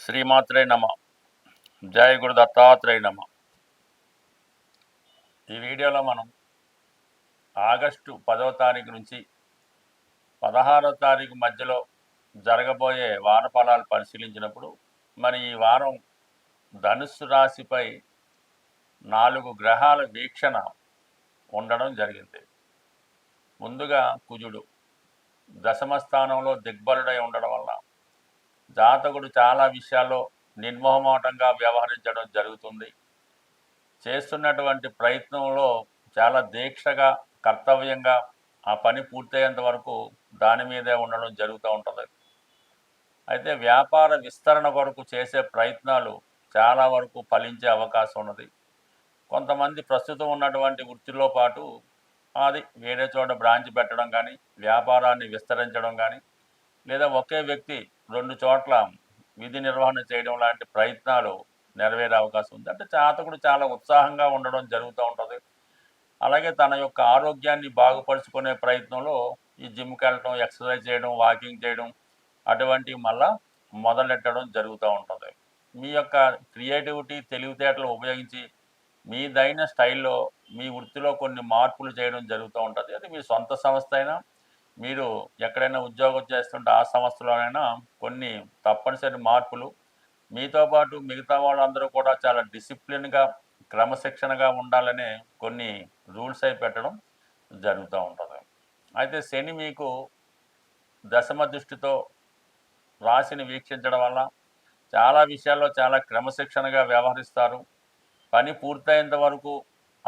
శ్రీమాత్రే నమ. జయ గురు దత్తాత్రేయ నమ. ఈ వీడియోలో మనం ఆగస్టు పదవ తారీఖు నుంచి పదహారవ తారీఖు మధ్యలో జరగబోయే వార ఫలాలు పరిశీలించినప్పుడు మరి ఈ వారం ధనుస్సు రాశిపై నాలుగు గ్రహాల వీక్షణ ఉండడం జరిగింది. ముందుగా కుజుడు దశమ స్థానంలో దిగ్బలుడై ఉండడం వల్ల జాతకుడు చాలా విషయాల్లో నిర్మోహమాటంగా వ్యవహరించడం జరుగుతుంది. చేస్తున్నటువంటి ప్రయత్నంలో చాలా దీక్షగా కర్తవ్యంగా ఆ పని పూర్తయ్యేంత వరకు దాని మీదే ఉండడం జరుగుతూ ఉంటుంది. అయితే వ్యాపార విస్తరణ కొరకు చేసే ప్రయత్నాలు చాలా వరకు ఫలించే అవకాశం ఉన్నది. కొంతమంది ప్రస్తుతం ఉన్నటువంటి వృత్తిలో పాటు అది వేరే చోట బ్రాంచ్ పెట్టడం కానీ వ్యాపారాన్ని విస్తరించడం కానీ లేదా ఒకే వ్యక్తి రెండు చోట్ల విధి నిర్వహణ చేయడం లాంటి ప్రయత్నాలు నెరవేరే అవకాశం ఉంది. అంటే జాతకుడు చాలా ఉత్సాహంగా ఉండడం జరుగుతూ ఉంటుంది. అలాగే తన యొక్క ఆరోగ్యాన్ని బాగుపరుచుకునే ప్రయత్నంలో ఈ జిమ్కి వెళ్ళడం ఎక్సర్సైజ్ చేయడం వాకింగ్ చేయడం అటువంటివి మళ్ళా మొదలెట్టడం జరుగుతూ ఉంటుంది. మీ యొక్క క్రియేటివిటీ తెలివితేటలు ఉపయోగించి మీదైన స్టైల్లో మీ వృత్తిలో కొన్ని మార్పులు చేయడం జరుగుతూ ఉంటుంది. అది మీ సొంత సంస్థ అయినా మీరు ఎక్కడైనా ఉద్యోగం చేస్తుంటే ఆ సంస్థలోనైనా కొన్ని తప్పనిసరి మార్పులు. మీతో పాటు మిగతా వాళ్ళందరూ కూడా చాలా డిసిప్లిన్గా క్రమశిక్షణగా ఉండాలనే కొన్ని రూల్స్ అయి పెట్టడం జరుగుతూ ఉంటుంది. అయితే శని మీకు దశమ దృష్టితో రాశిని వీక్షించడం వల్ల చాలా విషయాల్లో చాలా క్రమశిక్షణగా వ్యవహరిస్తారు. పని పూర్తయ్యేంత వరకు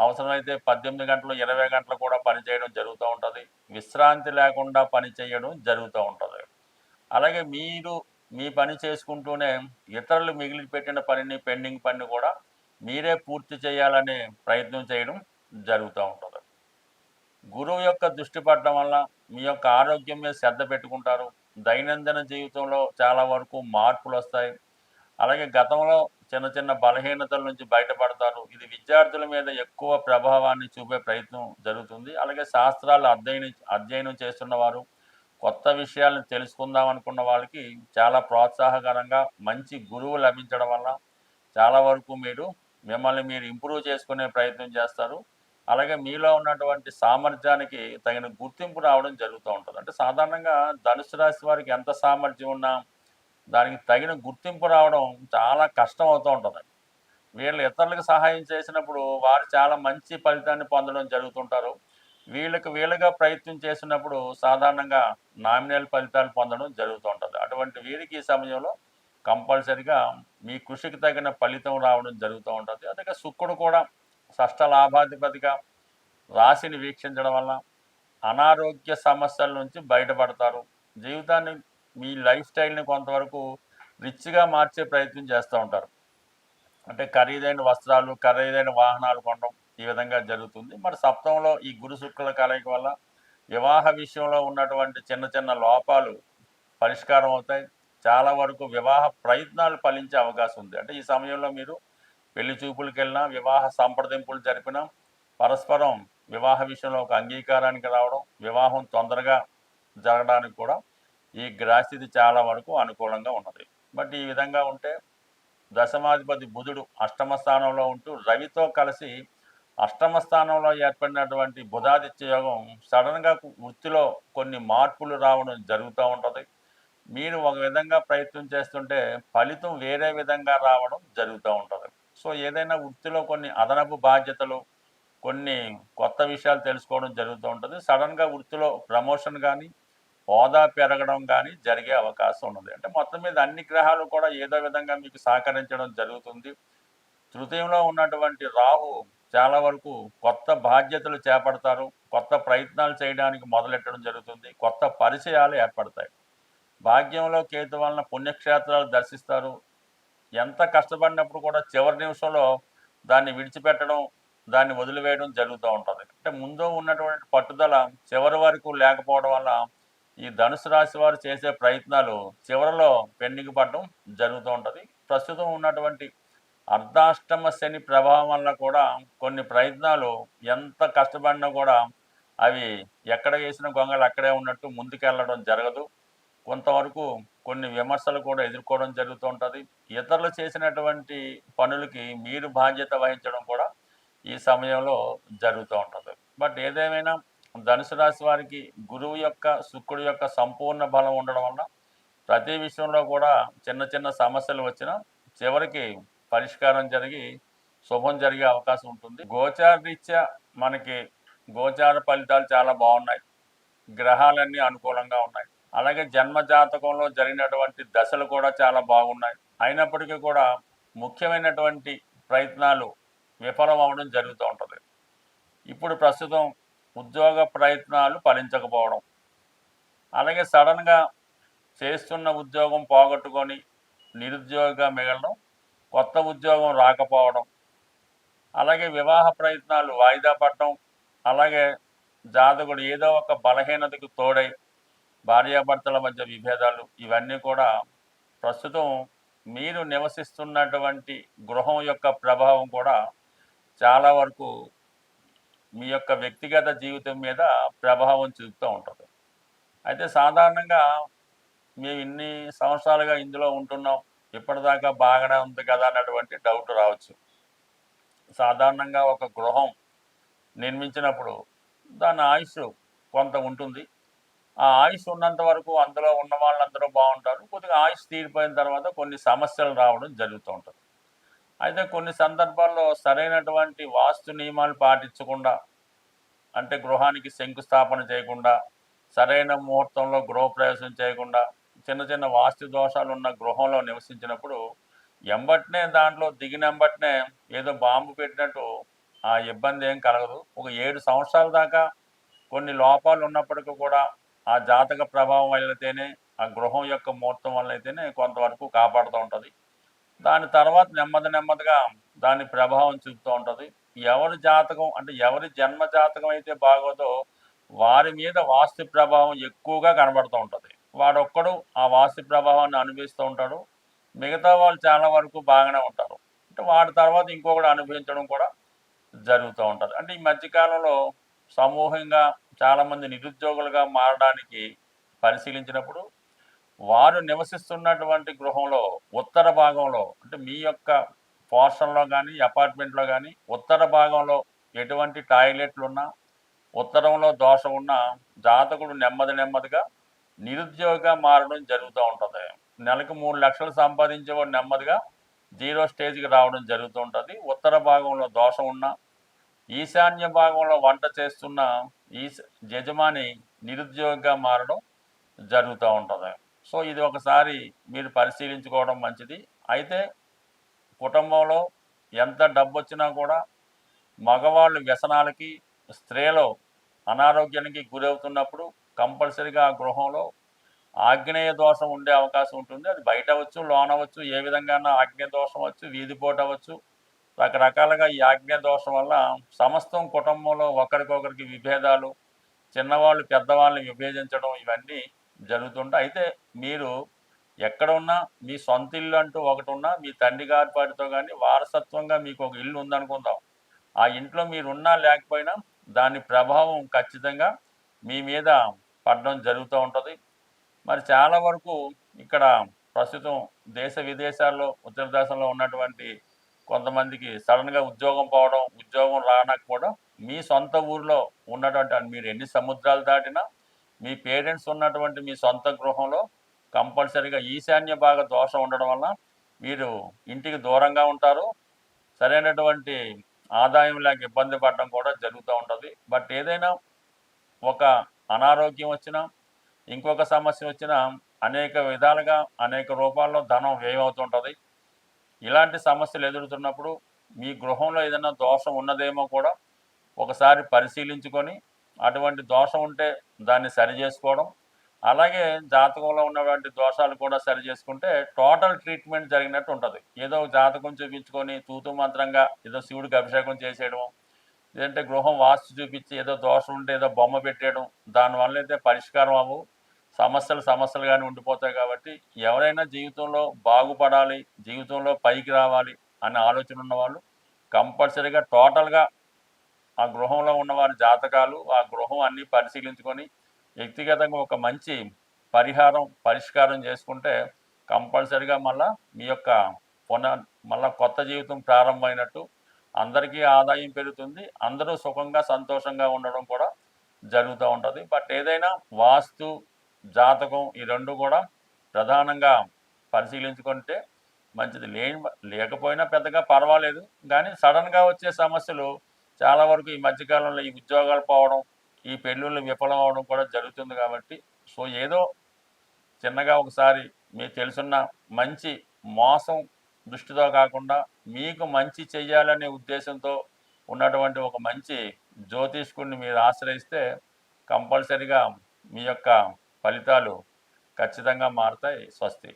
అవసరమైతే పద్దెనిమిది గంటలు ఇరవై గంటలు కూడా పని చేయడం జరుగుతూ ఉంటుంది. విశ్రాంతి లేకుండా పని చేయడం జరుగుతూ ఉంటుంది. అలాగే మీరు మీ పని చేసుకుంటూనే ఇతరులు మిగిలిపెట్టిన పనిని పెండింగ్ పనిని కూడా మీరే పూర్తి చేయాలనే ప్రయత్నం చేయడం జరుగుతూ ఉంటుంది. గురువు యొక్క దృష్టి పడడం వల్ల మీ యొక్క ఆరోగ్యం మీద శ్రద్ధ పెట్టుకుంటారు. దైనందిన జీవితంలో చాలా వరకు మార్పులు వస్తాయి. అలాగే గతంలో చిన్న చిన్న బలహీనతల నుంచి బయటపడతారు. ఇది విద్యార్థుల మీద ఎక్కువ ప్రభావాన్ని చూపే ప్రయత్నం జరుగుతుంది. అలాగే శాస్త్రాలు అధ్యయనం అధ్యయనం చేస్తున్న వారు కొత్త విషయాలను తెలుసుకుందాం అనుకున్న వాళ్ళకి చాలా ప్రోత్సాహకరంగా మంచి గురువు లభించడం వల్ల చాలా వరకు మీరు మిమ్మల్ని మీరు ఇంప్రూవ్ చేసుకునే ప్రయత్నం చేస్తారు. అలాగే మీలో ఉన్నటువంటి సామర్థ్యానికి తగిన గుర్తింపు రావడం జరుగుతూ ఉంటుంది. అంటే సాధారణంగా ధనుసు రాశి వారికి ఎంత సామర్థ్యం ఉన్నా దానికి తగిన గుర్తింపు రావడం చాలా కష్టం అవుతూ ఉంటుంది. వీళ్ళు ఇతరులకు సహాయం చేసినప్పుడు వారు చాలా మంచి ఫలితాన్ని పొందడం జరుగుతుంటారు. వీళ్ళకి వీళ్ళుగా ప్రయత్నం చేసినప్పుడు సాధారణంగా నామినల్ ఫలితాలు పొందడం జరుగుతూ ఉంటుంది. అటువంటి వీరికి ఈ సమయంలో కంపల్సరిగా మీ కృషికి తగిన ఫలితం రావడం జరుగుతూ ఉంటుంది. అదే శుక్రుడు కూడా షష్ట లాభాధిపతిగా రాశిని వీక్షించడం వల్ల అనారోగ్య సమస్యల నుంచి బయటపడతారు. జీవితాన్ని మీ లైఫ్ స్టైల్ని కొంతవరకు రిచ్గా మార్చే ప్రయత్నం చేస్తూ ఉంటారు. అంటే ఖరీదైన వస్త్రాలు ఖరీదైన వాహనాలు కొనడం ఈ విధంగా జరుగుతుంది. మరి సప్తంలో ఈ గురు శుక్రుల కలయిక వల్ల వివాహ విషయంలో ఉన్నటువంటి చిన్న చిన్న లోపాలు పరిష్కారం అవుతాయి. చాలా వరకు వివాహ ప్రయత్నాలు ఫలించే అవకాశం ఉంది. అంటే ఈ సమయంలో మీరు పెళ్ళి చూపులకు వెళ్ళినా వివాహ సంప్రదింపులు జరిపినా పరస్పరం వివాహ విషయంలో ఒక అంగీకారానికి రావడం వివాహం తొందరగా జరగడానికి కూడా ఈ గ్రహస్థితి చాలా వరకు అనుకూలంగా ఉన్నది. బట్ ఈ విధంగా ఉంటే దశమాధిపతి బుధుడు అష్టమ స్థానంలో ఉంటూ రవితో కలిసి అష్టమ స్థానంలో ఏర్పడినటువంటి బుధాదిత్య యోగం సడన్గా వృత్తిలో కొన్ని మార్పులు రావడం జరుగుతూ ఉంటుంది. మీరు ఒక విధంగా ప్రయత్నం చేస్తుంటే ఫలితం వేరే విధంగా రావడం జరుగుతూ ఉంటుంది. సో ఏదైనా వృత్తిలో కొన్ని అదనపు బాధ్యతలు కొన్ని కొత్త విషయాలు తెలుసుకోవడం జరుగుతూ ఉంటుంది. సడన్గా వృత్తిలో ప్రమోషన్ కానీ హోదా పెరగడం కానీ జరిగే అవకాశం ఉన్నది. అంటే మొత్తం మీద అన్ని గ్రహాలు కూడా ఏదో విధంగా మీకు సహకరించడం జరుగుతుంది. తృతీయంలో ఉన్నటువంటి రాహు చాలా వరకు కొత్త బాధ్యతలు చేపడతారు. కొత్త ప్రయత్నాలు చేయడానికి మొదలెట్టడం జరుగుతుంది. కొత్త పరిచయాలు ఏర్పడతాయి. భాగ్యంలో కేతు వలన పుణ్యక్షేత్రాలు దర్శిస్తారు. ఎంత కష్టపడినప్పుడు కూడా చివరి నిమిషంలో దాన్ని విడిచిపెట్టడం దాన్ని వదిలివేయడం జరుగుతూ ఉంటుంది. అంటే ముందు ఉన్నటువంటి పట్టుదల చివరి వరకు లేకపోవడం వల్ల ఈ ధనుసు రాశి వారు చేసే ప్రయత్నాలు చివరిలో పెండింగ్ పడడం జరుగుతూ ఉంటుంది. ప్రస్తుతం ఉన్నటువంటి అర్ధాష్టమ శని ప్రభావం వల్ల కూడా కొన్ని ప్రయత్నాలు ఎంత కష్టపడినా కూడా అవి ఎక్కడ వేసిన గొంగలు అక్కడే ఉన్నట్టు ముందుకెళ్ళడం జరగదు. కొంతవరకు కొన్ని విమర్శలు కూడా ఎదుర్కోవడం జరుగుతూ ఉంటుంది. ఇతరులు చేసినటువంటి పనులకి మీరు బాధ్యత వహించడం కూడా ఈ సమయంలో జరుగుతూ ఉంటుంది. బట్ ఏదేమైనా ధనుసు రాశి వారికి గురువు యొక్క శుక్రుడు యొక్క సంపూర్ణ బలం ఉండడం వల్ల ప్రతి విషయంలో కూడా చిన్న చిన్న సమస్యలు వచ్చినా చివరికి పరిష్కారం జరిగి శుభం జరిగే అవకాశం ఉంటుంది. గోచార రీత్యా మనకి గోచార ఫలితాలు చాలా బాగున్నాయి. గ్రహాలన్నీ అనుకూలంగా ఉన్నాయి. అలాగే జన్మ జాతకంలో జరిగినటువంటి దశలు కూడా చాలా బాగున్నాయి. అయినప్పటికీ కూడా ముఖ్యమైనటువంటి ప్రయత్నాలు విఫలం అవ్వడం జరుగుతూ ఉంటుంది. ఇప్పుడు ప్రస్తుతం ఉద్యోగ ప్రయత్నాలు ఫలించకపోవడం. అలాగే సడన్గా చేస్తున్న ఉద్యోగం పోగొట్టుకొని నిరుద్యోగిగా మిగలడం కొత్త ఉద్యోగం రాకపోవడం అలాగే వివాహ ప్రయత్నాలు వాయిదా పడడం అలాగే జాతకుడు ఏదో ఒక బలహీనతకు తోడై భార్యాభర్తల మధ్య విభేదాలు ఇవన్నీ కూడా ప్రస్తుతం మీరు నివసిస్తున్నటువంటి గృహం యొక్క ప్రభావం కూడా చాలా వరకు మీ యొక్క వ్యక్తిగత జీవితం మీద ప్రభావం చూపుతూ ఉంటుంది. అయితే సాధారణంగా మేము ఇన్ని సంవత్సరాలుగా ఇందులో ఉంటున్నాం. ఇప్పటిదాకా బాగానే ఉంది కదా అన్నటువంటి డౌట్ రావచ్చు. సాధారణంగా ఒక గృహం నిర్మించినప్పుడు దాని ఆయుష్ కొంత ఉంటుంది. ఆ ఆయుష్ ఉన్నంత వరకు అందులో ఉన్న వాళ్ళందరూ బాగుంటారు. కొద్దిగా ఆయుష్ తీరిపోయిన తర్వాత కొన్ని సమస్యలు రావడం జరుగుతూ ఉంటుంది. అయితే కొన్ని సందర్భాల్లో సరైనటువంటి వాస్తు నియమాలు పాటించకుండా అంటే గృహానికి శంకుస్థాపన చేయకుండా సరైన ముహూర్తంలో గృహప్రవేశం చేయకుండా చిన్న చిన్న వాస్తు దోషాలు ఉన్న గృహంలో నివసించినప్పుడు ఎంబట్నే దాంట్లో దిగినెంబట్నే ఏదో బాంబు పెట్టినట్టు ఆ ఇబ్బంది ఏం కలగదు. ఒక ఏడు సంవత్సరాల దాకా కొన్ని లోపాలు ఉన్నప్పటికీ కూడా ఆ జాతక ప్రభావం వల్లతేనే ఆ గృహం యొక్క ముహూర్తం వల్ల అయితేనే కొంతవరకు కాపాడుతూ ఉంటుంది. దాని తర్వాత నెమ్మది నెమ్మదిగా దాని ప్రభావం చూపుతూ ఉంటుంది. ఎవరి జాతకం అంటే ఎవరి జన్మ జాతకం అయితే బాగోదో వారి మీద వాస్తు ప్రభావం ఎక్కువగా కనబడుతూ ఉంటుంది. వాడొక్కడు ఆ వాస్తు ప్రభావాన్ని అనుభవిస్తూ ఉంటాడు. మిగతా వాళ్ళు చాలా వరకు బాగానే ఉంటారు. అంటే వాడి తర్వాత ఇంకొకటి అనుభవించడం కూడా జరుగుతూ ఉంటుంది. అంటే ఈ మధ్యకాలంలో సమూహంగా చాలామంది నిరుద్యోగులుగా మారడానికి పరిశీలించినప్పుడు వారు నివసిస్తున్నటువంటి గృహంలో ఉత్తర భాగంలో అంటే మీ యొక్క పోర్షన్లో కానీ అపార్ట్మెంట్లో కానీ ఉత్తర భాగంలో ఎటువంటి టాయిలెట్లు ఉన్నా ఉత్తరంలో దోషం ఉన్నా జాతకుడు నెమ్మది నెమ్మదిగా నిరుద్యోగిగా మారడం జరుగుతూ ఉంటుంది. నెలకు మూడు లక్షలు సంపాదించేవాడు నెమ్మదిగా జీరో స్టేజ్కి రావడం జరుగుతూ ఉంటుంది. ఉత్తర భాగంలో దోషం ఉన్నా ఈశాన్య భాగంలో వంట చేస్తున్న ఈ యజమాని నిరుద్యోగిగా మారడం జరుగుతూ ఉంటుంది. సో ఇది ఒకసారి మీరు పరిశీలించుకోవడం మంచిది. అయితే కుటుంబంలో ఎంత డబ్బు వచ్చినా కూడా మగవాళ్ళు వ్యసనాలకి స్త్రీలు అనారోగ్యానికి గురవుతున్నప్పుడు కంపల్సరిగా ఆ గృహంలో ఆగ్నేయ దోషం ఉండే అవకాశం ఉంటుంది. అది బయట అవ్వచ్చు లోనవచ్చు అవ్వచ్చు ఏ విధంగా ఆగ్నేయ దోషం అవచ్చు వీధిపోటు అవ్వచ్చు. రకరకాలుగా ఈ ఆజ్ఞ దోషం వల్ల సమస్తం కుటుంబంలో ఒకరికొకరికి విభేదాలు చిన్నవాళ్ళు పెద్దవాళ్ళని విభేదించడం ఇవన్నీ జరుగుతుంటాయి అయితే మీరు ఎక్కడ ఉన్నా మీ సొంత ఇల్లు అంటూ ఒకటి ఉన్నా మీ తండ్రి గారి పాటితో కానీ వారసత్వంగా మీకు ఒక ఇల్లు ఉందనుకుందాం. ఆ ఇంట్లో మీరు ఉన్నా లేకపోయినా దాని ప్రభావం ఖచ్చితంగా మీ మీద పడడం జరుగుతూ ఉంటుంది. మరి చాలా వరకు ఇక్కడ ప్రస్తుతం దేశ విదేశాల్లో ఉత్తర దేశంలో ఉన్నటువంటి కొంతమందికి సడన్గా ఉద్యోగం పోవడం ఉద్యోగం రానకపోవడం మీ సొంత ఊరిలో ఉన్నటువంటి మీరు ఎన్ని సముద్రాలు దాటినా మీ పేరెంట్స్ ఉన్నటువంటి మీ సొంత గృహంలో కంపల్సరీగా ఈశాన్య భాగ దోషం ఉండడం వల్ల మీరు ఇంటికి దూరంగా ఉంటారు. సరైనటువంటి ఆదాయం లేక ఇబ్బంది పడడం కూడా జరుగుతూ ఉంటుంది. బట్ ఏదైనా ఒక అనారోగ్యం వచ్చినా ఇంకొక సమస్య వచ్చినా అనేక విధాలుగా అనేక రూపాల్లో ధనం వ్యయం అవుతుంటుంది ఇలాంటి సమస్యలు ఎదురుతున్నప్పుడు మీ గృహంలో ఏదైనా దోషం ఉన్నదేమో కూడా ఒకసారి పరిశీలించుకొని అటువంటి దోషం ఉంటే దాన్ని సరి చేసుకోవడం. అలాగే జాతకంలో ఉన్నటువంటి దోషాలు కూడా సరి చేసుకుంటే టోటల్ ట్రీట్మెంట్ జరిగినట్టు ఉంటుంది. ఏదో జాతకం చూపించుకొని తూతు మంత్రంగా ఏదో శివుడికి అభిషేకం చేసేయడం లేదంటే గృహం వాస్తు చూపించి ఏదో దోషం ఉంటే ఏదో బొమ్మ పెట్టేయడం దానివల్ల అయితే పరిష్కారం అవ్వు. సమస్యలు సమస్యలుగానే ఉండిపోతాయి కాబట్టి ఎవరైనా జీవితంలో బాగుపడాలి జీవితంలో పైకి రావాలి అనే ఆలోచన ఉన్నవాళ్ళు కంపల్సరీగా టోటల్గా ఆ గృహంలో ఉన్నవారి జాతకాలు ఆ గృహం అన్నీ పరిశీలించుకొని వ్యక్తిగతంగా ఒక మంచి పరిహారం పరిష్కారం చేసుకుంటే కంపల్సరిగా మళ్ళా మీ యొక్క పున మళ్ళా కొత్త జీవితం ప్రారంభమైనట్టు అందరికీ ఆదాయం పెరుగుతుంది. అందరూ సుఖంగా సంతోషంగా ఉండడం కూడా జరుగుతూ ఉంటుంది. బట్ ఏదైనా వాస్తు జాతకం ఈ రెండు కూడా ప్రధానంగా పరిశీలించుకుంటే మంచిది. లేని లేకపోయినా పెద్దగా పర్వాలేదు. కానీ సడన్గా వచ్చే సమస్యలు చాలా వరకు ఈ మధ్యకాలంలో ఈ ఉద్యోగాలు పోవడం ఈ పెళ్ళిళ్ళు విఫలం అవడం కూడా జరుగుతుంది కాబట్టి సో ఏదో చిన్నగా ఒకసారి మీకు తెలుసున్న మంచి మోసం దృష్టితో కాకుండా మీకు మంచి చెయ్యాలనే ఉద్దేశంతో ఉన్నటువంటి ఒక మంచి జ్యోతిష్కుడిని మీరు ఆశ్రయిస్తే కంపల్సరిగా మీ యొక్క ఫలితాలు ఖచ్చితంగా మారుతాయి. స్వస్తి.